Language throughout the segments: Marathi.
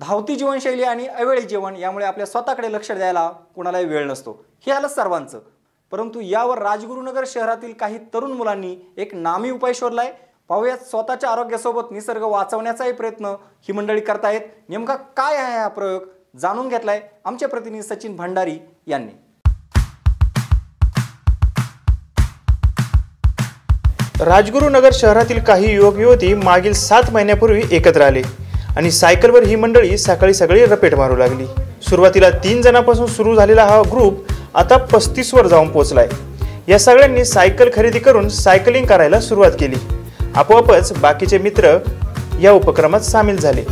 धावती जीवनशैली आणि अवेळी जेवण यामुळे आपल्या स्वतःकडे लक्ष द्यायला कुणालाही वेळ नसतो. हे आलं सर्वांचं. परंतु यावर राजगुरुनगर शहरातील काही तरुण मुलांनी एक नामी उपाय शोधलाय. पाहूयात स्वतःच्या आरोग्यासोबत निसर्ग वाचवण्याचाही प्रयत्न ही मंडळी करतायत. नेमका काय आहे हा प्रयोग जाणून घेतलाय आमचे प्रतिनिधी सचिन भंडारी यांनी. राजगुरुनगर शहरातील काही युवक युवती मागील सात महिन्यापूर्वी एकत्र आले. आणि सायकलवर ही मंडळी सकाळी सकाळी रपेट मारू लागली. सुरुवातीला तीन जणांपासून सुरू झालेला हा ग्रुप आता पस्तीसवर जाऊन पोहोचलाय. या सगळ्यांनी सायकल खरेदी करून सायकलिंग करायला सुरुवात केली. आपोआपच बाकीचे मित्र या उपक्रमात सामील झाले.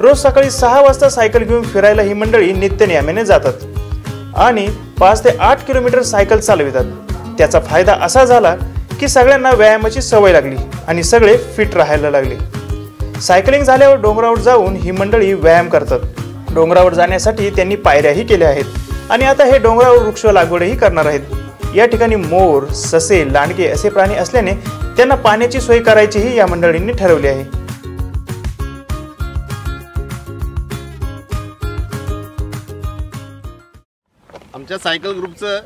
रोज सकाळी सहा वाजता सायकल घेऊन फिरायला ही मंडळी नित्यनियमाने जातात आणि पाच ते आठ किलोमीटर सायकल चालवितात. त्याचा फायदा असा झाला की सगळ्यांना व्यायामाची सवय लागली आणि सगळे फिट राहायला लागले. सायकलिंग झाल्यावर डोंगरावर जाऊन ही मंडळी व्यायाम करतात. डोंगरावर जाण्यासाठी त्यांनी पायऱ्याही केल्या आहेत. आणि आता हे डोंगरावर वृक्ष लागवडही करणार आहेत. या ठिकाणी मोर ससे लांडगे असे प्राणी असल्याने त्यांना पाण्याची सोय करायचीही या मंडळींनी ठरवली आहे. आमच्या सायकल ग्रुपचं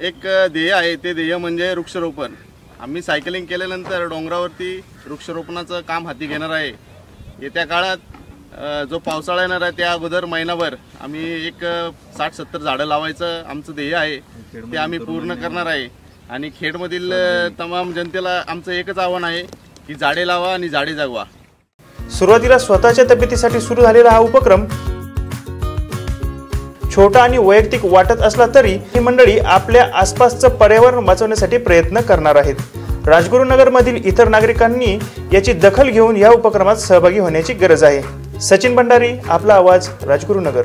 एक ध्येय आहे. ते ध्येय म्हणजे वृक्षारोपण. आम्ही सायकलिंग केल्यानंतर डोंगरावरती वृक्षारोपणाचं काम हाती घेणार आहे. येत्या काळात जो पावसाळा येणार आहे त्या अगोदर महिनाभर आम्ही एक साठ सत्तर झाडं लावायचं आमचं ध्येय आहे. ते आम्ही पूर्ण करणार आहे. आणि खेडमधील तमाम जनतेला आमचं एकच आव्हान आहे की झाडे लावा आणि झाडे जगवा. सुरुवातीला स्वतःच्या तब्येतीसाठी सुरू झालेला हा उपक्रम छोटा आणि वैयक्तिक वाटत असला तरी ही मंडळी आपल्या आसपासचं पर्यावरण वाचवण्यासाठी प्रयत्न करणार आहेत. राजगुरुनगरमधील इतर नागरिकांनी याची दखल घेऊन या उपक्रमात सहभागी होण्याची गरज आहे. सचिन भंडारी आपला आवाज राजगुरुनगर.